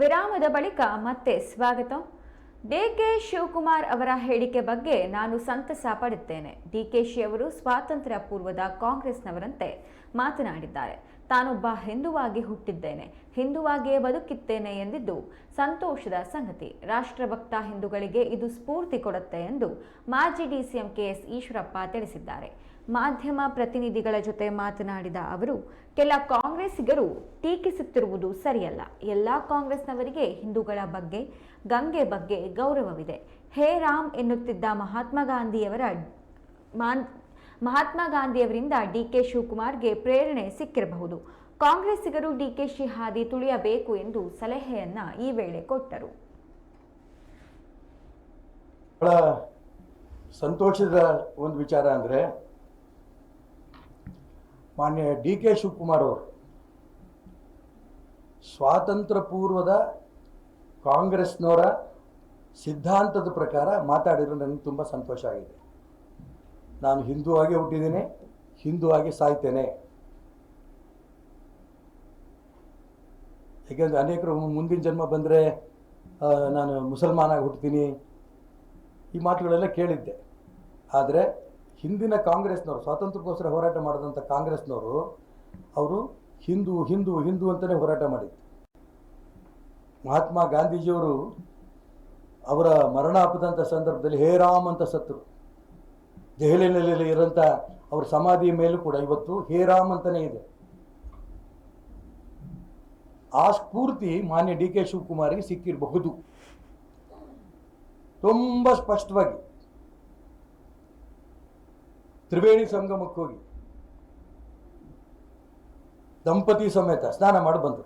ವಿರಾಮದ ಬಳಿಕ ಮತ್ತೆ ಸ್ವಾಗತ. ಡಿಕೆ ಶಿವಕುಮಾರ್ ಅವರ ಹೇಳಿಕೆ ಬಗ್ಗೆ ನಾನು ಸಂತಸ ಪಡುತ್ತೇನೆ. ಡಿಕೆಶಿ ಅವರು ಸ್ವಾತಂತ್ರ್ಯ ಪೂರ್ವದ ಕಾಂಗ್ರೆಸ್ನವರಂತೆ ಮಾತನಾಡಿದ್ದಾರೆ. ತಾನೊಬ್ಬ ಹಿಂದುವಾಗಿ ಹುಟ್ಟಿದ್ದೇನೆ, ಹಿಂದುವಾಗಿಯೇ ಬದುಕಿತ್ತೇನೆ ಎಂದಿದ್ದು ಸಂತೋಷದ ಸಂಗತಿ. ರಾಷ್ಟ್ರಭಕ್ತ ಹಿಂದುಗಳಿಗೆ ಇದು ಸ್ಫೂರ್ತಿ ಕೊಡುತ್ತೆ ಎಂದು ಮಾಜಿ ಡಿಸಿಎಂ ಕೆಎಸ್ ಈಶ್ವರಪ್ಪ ತಿಳಿಸಿದ್ದಾರೆ. ಮಾಧ್ಯಮ ಪ್ರತಿನಿಧಿಗಳ ಜೊತೆ ಮಾತನಾಡಿದ ಅವರು, ಕೆಲ ಕಾಂಗ್ರೆಸ್ಸಿಗರು ಟೀಕಿಸುತ್ತಿರುವುದು ಸರಿಯಲ್ಲ. ಎಲ್ಲ ಕಾಂಗ್ರೆಸ್ನವರಿಗೆ ಹಿಂದೂಗಳ ಬಗ್ಗೆ, ಗಂಗೆ ಬಗ್ಗೆ ಗೌರವವಿದೆ. ಹೇ ರಾಮ್ ಎನ್ನುತ್ತಿದ್ದ ಮಹಾತ್ಮ ಗಾಂಧಿಯವರ ಮಾನ್ ಮಹಾತ್ಮ ಗಾಂಧಿಯವರಿಂದ ಡಿಕೆ ಶಿವಕುಮಾರ್ಗೆ ಪ್ರೇರಣೆ ಸಿಕ್ಕಿರಬಹುದು. ಕಾಂಗ್ರೆಸ್ಸಿಗರು ಡಿಕೆಶಿ ಹಾದಿ ತುಳಿಯಬೇಕು ಎಂದು ಸಲಹೆಯನ್ನ ಈ ವೇಳೆ ಕೊಟ್ಟರು. ಸಂತೋಷದ ಒಂದು ವಿಚಾರ ಅಂದರೆ, ಮಾನ್ಯ ಡಿ ಕೆ ಶಿವಕುಮಾರ್ ಅವರು ಸ್ವಾತಂತ್ರ್ಯ ಪೂರ್ವದ ಕಾಂಗ್ರೆಸ್ನವರ ಸಿದ್ಧಾಂತದ ಪ್ರಕಾರ ಮಾತಾಡಿದ್ರು ನನಗೆ ತುಂಬ ಸಂತೋಷ ಆಗಿದೆ. ನಾನು ಹಿಂದೂ ಆಗಿ ಹುಟ್ಟಿದ್ದೇನೆ, ಹಿಂದೂ ಆಗಿ ಸಾಯ್ತೇನೆ. ಯಾಕೆಂದರೆ ಅನೇಕರು ಮುಂದಿನ ಜನ್ಮ ಬಂದರೆ ನಾನು ಮುಸಲ್ಮಾನಾಗಿ ಹುಟ್ಟಿದ್ದೀನಿ ಈ ಮಾತುಗಳೆಲ್ಲ ಕೇಳಿದ್ದೆ. ಆದರೆ ಹಿಂದಿನ ಕಾಂಗ್ರೆಸ್ನವರು, ಸ್ವಾತಂತ್ರ್ಯಕ್ಕೋಸ್ಕರ ಹೋರಾಟ ಮಾಡಿದಂಥ ಕಾಂಗ್ರೆಸ್ನವರು, ಅವರು ಹಿಂದೂ ಹಿಂದೂ ಹಿಂದೂ ಅಂತಲೇ ಹೋರಾಟ ಮಾಡಿದ್ದು ಮಹಾತ್ಮ ಗಾಂಧೀಜಿಯವರು ಅವರ ಮರಣ ಹಬ್ಬದಂಥ ಸಂದರ್ಭದಲ್ಲಿ ಹೇ ರಾಮ್ ಅಂತ ಸತ್ತರು. ದೆಹಲಿಯಲ್ಲಿ ಇರೋಂಥ ಅವ್ರ ಸಮಾಧಿಯ ಮೇಲೂ ಕೂಡ ಇವತ್ತು ಹೇ ರಾಮ್ ಅಂತಲೇ ಇದೆ. ಆ ಸ್ಫೂರ್ತಿ ಮಾನ್ಯ ಡಿ ಕೆ ಶಿವಕುಮಾರ್ಗೆ ಸಿಕ್ಕಿರಬಹುದು. ತುಂಬ ಸ್ಪಷ್ಟವಾಗಿ ತ್ರಿವೇಣಿ ಸಂಗಮಕ್ಕೆ ಹೋಗಿ ದಂಪತಿ ಸಮೇತ ಸ್ನಾನ ಮಾಡಿ ಬಂದರು.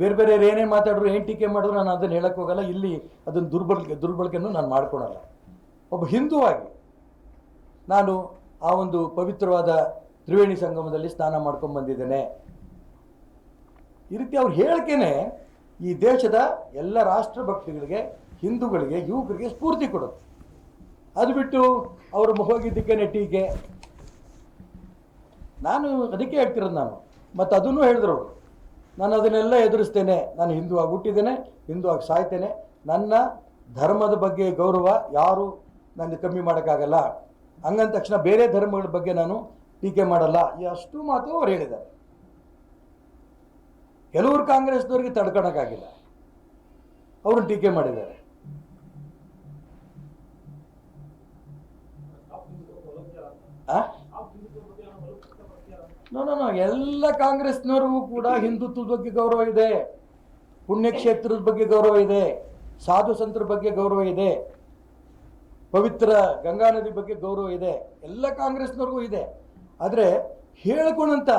ಬೇರೆ ಬೇರೆ ಏನೇ ಮಾತಾಡಿದ್ರು, ಏನು ಟೀಕೆ ಮಾಡಿದ್ರು, ನಾನು ಅದನ್ನು ಹೇಳಕ್ಕೆ ಹೋಗಲ್ಲ. ಇಲ್ಲಿ ಅದನ್ನು ದುರ್ಬಳಕೆ, ದುರ್ಬಳಕೆಯನ್ನು ನಾನು ಮಾಡ್ಕೊಳಲ್ಲ. ಒಬ್ಬ ಹಿಂದುವಾಗಿ ನಾನು ಆ ಒಂದು ಪವಿತ್ರವಾದ ತ್ರಿವೇಣಿ ಸಂಗಮದಲ್ಲಿ ಸ್ನಾನ ಮಾಡ್ಕೊಂಡು ಬಂದಿದ್ದೇನೆ. ಈ ರೀತಿ ಅವ್ರು ಹೇಳಿಕೆನೆ ಈ ದೇಶದ ಎಲ್ಲ ರಾಷ್ಟ್ರಭಕ್ತಿಗಳಿಗೆ, ಹಿಂದೂಗಳಿಗೆ, ಯುವಕರಿಗೆ ಸ್ಫೂರ್ತಿ ಕೊಡುತ್ತೆ. ಅದು ಬಿಟ್ಟು ಅವರು ಹೋಗಿದ್ದಕ್ಕೆ ಟೀಕೆ ನಾನು ಅದಕ್ಕೆ ಹೇಳ್ತಿರೋದು ನಾನು. ಮತ್ತು ಅದನ್ನು ಹೇಳಿದ್ರು ಅವರು. ನಾನು ಅದನ್ನೆಲ್ಲ ಎದುರಿಸ್ತೇನೆ. ನಾನು ಹಿಂದೂ ಆಗಿ ಹುಟ್ಟಿದ್ದೇನೆ ಹಿಂದೂ ಆಗಿ ಸಾಯ್ತೇನೆ. ನನ್ನ ಧರ್ಮದ ಬಗ್ಗೆ ಗೌರವ ಯಾರು ನನಗೆ ಕಮ್ಮಿ ಮಾಡೋಕ್ಕಾಗಲ್ಲ. ಹಂಗಂದ ತಕ್ಷಣ ಬೇರೆ ಧರ್ಮಗಳ ಬಗ್ಗೆ ನಾನು ಟೀಕೆ ಮಾಡಲ್ಲ. ಈ ಅಷ್ಟು ಮಾತು ಅವ್ರು ಹೇಳಿದ್ದಾರೆ. ಕೆಲವರು ಕಾಂಗ್ರೆಸ್ನವ್ರಿಗೆ ತಡ್ಕೊಳಕ್ಕಾಗಿಲ್ಲ. ಅವರು ಟೀಕೆ ಮಾಡಿದ್ದಾರೆ. ಎಲ್ಲ ಕಾಂಗ್ರೆಸ್ನವ್ರಿಗೂ ಕೂಡ ಹಿಂದುತ್ವದ ಬಗ್ಗೆ ಗೌರವ ಇದೆ. ಪುಣ್ಯಕ್ಷೇತ್ರದ ಬಗ್ಗೆ ಗೌರವ ಇದೆ. ಸಾಧು ಸಂತರ ಬಗ್ಗೆ ಗೌರವ ಇದೆ. ಪವಿತ್ರ ಗಂಗಾ ನದಿ ಬಗ್ಗೆ ಗೌರವ ಇದೆ. ಎಲ್ಲ ಕಾಂಗ್ರೆಸ್ನವ್ರಿಗೂ ಇದೆ. ಆದರೆ ಹೇಳ್ಕೊಳಂತ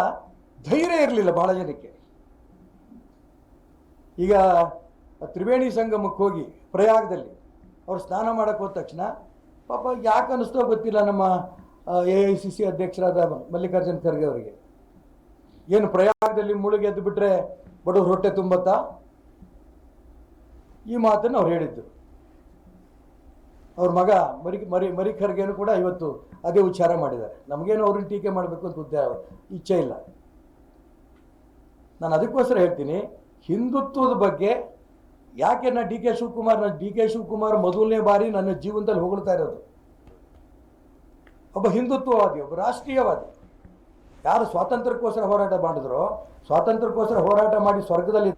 ಧೈರ್ಯ ಇರಲಿಲ್ಲ ಭಾಳ ಜನಕ್ಕೆ. ಈಗ ತ್ರಿವೇಣಿ ಸಂಗಮಕ್ಕೆ ಹೋಗಿ ಪ್ರಯಾಗದಲ್ಲಿ ಅವ್ರು ಸ್ನಾನ ಮಾಡಕ್ಕೆ ಹೋದ ತಕ್ಷಣ ಪಾಪ ಯಾಕೆ ಅನ್ನಿಸ್ತೋ ಗೊತ್ತಿಲ್ಲ ನಮ್ಮ ಎ ಐ ಸಿ ಸಿ ಅಧ್ಯಕ್ಷರಾದ ಮಲ್ಲಿಕಾರ್ಜುನ್ ಖರ್ಗೆ ಅವರಿಗೆ. ಏನು ಪ್ರಯಾಗದಲ್ಲಿ ಮುಳುಗೆ ಎದ್ದು ಬಿಟ್ಟರೆ ಬಡವ್ರ ಹೊಟ್ಟೆ ತುಂಬತ್ತಾ? ಈ ಮಾತನ್ನು ಅವ್ರು ಹೇಳಿದ್ದು ಅವ್ರ ಮಗ ಮರಿ ಮರಿ ಮರಿ ಖರ್ಗೆನು ಕೂಡ ಇವತ್ತು ಅದೇ ಉಚ್ಚಾರ ಮಾಡಿದ್ದಾರೆ. ನಮಗೇನು ಅವ್ರನ್ನ ಟೀಕೆ ಮಾಡಬೇಕು ಅಂತ ಉದ್ದೇ ಇಚ್ಛೆ ಇಲ್ಲ. ನಾನು ಅದಕ್ಕೋಸ್ಕರ ಹೇಳ್ತೀನಿ, ಹಿಂದುತ್ವದ ಬಗ್ಗೆ ಯಾಕೆ ನಾನು ಡಿ ಕೆ ಶಿವಕುಮಾರ್ ನಾನು ಡಿ ಕೆ ಶಿವಕುಮಾರ್ ಮೊದಲನೇ ಬಾರಿ ನನ್ನ ಜೀವನದಲ್ಲಿ ಹೊಗಳ್ತಾ ಇರೋದು? ಒಬ್ಬ ಹಿಂದುತ್ವವಾದಿ, ಒಬ್ಬ ರಾಷ್ಟ್ರೀಯವಾದಿ. ಯಾರು ಸ್ವಾತಂತ್ರ್ಯಕ್ಕೋಸ್ಕರ ಹೋರಾಟ ಮಾಡಿದ್ರೋ, ಸ್ವಾತಂತ್ರ್ಯಕ್ಕೋಸ್ಕರ ಹೋರಾಟ ಮಾಡಿ ಸ್ವರ್ಗದಲ್ಲಿ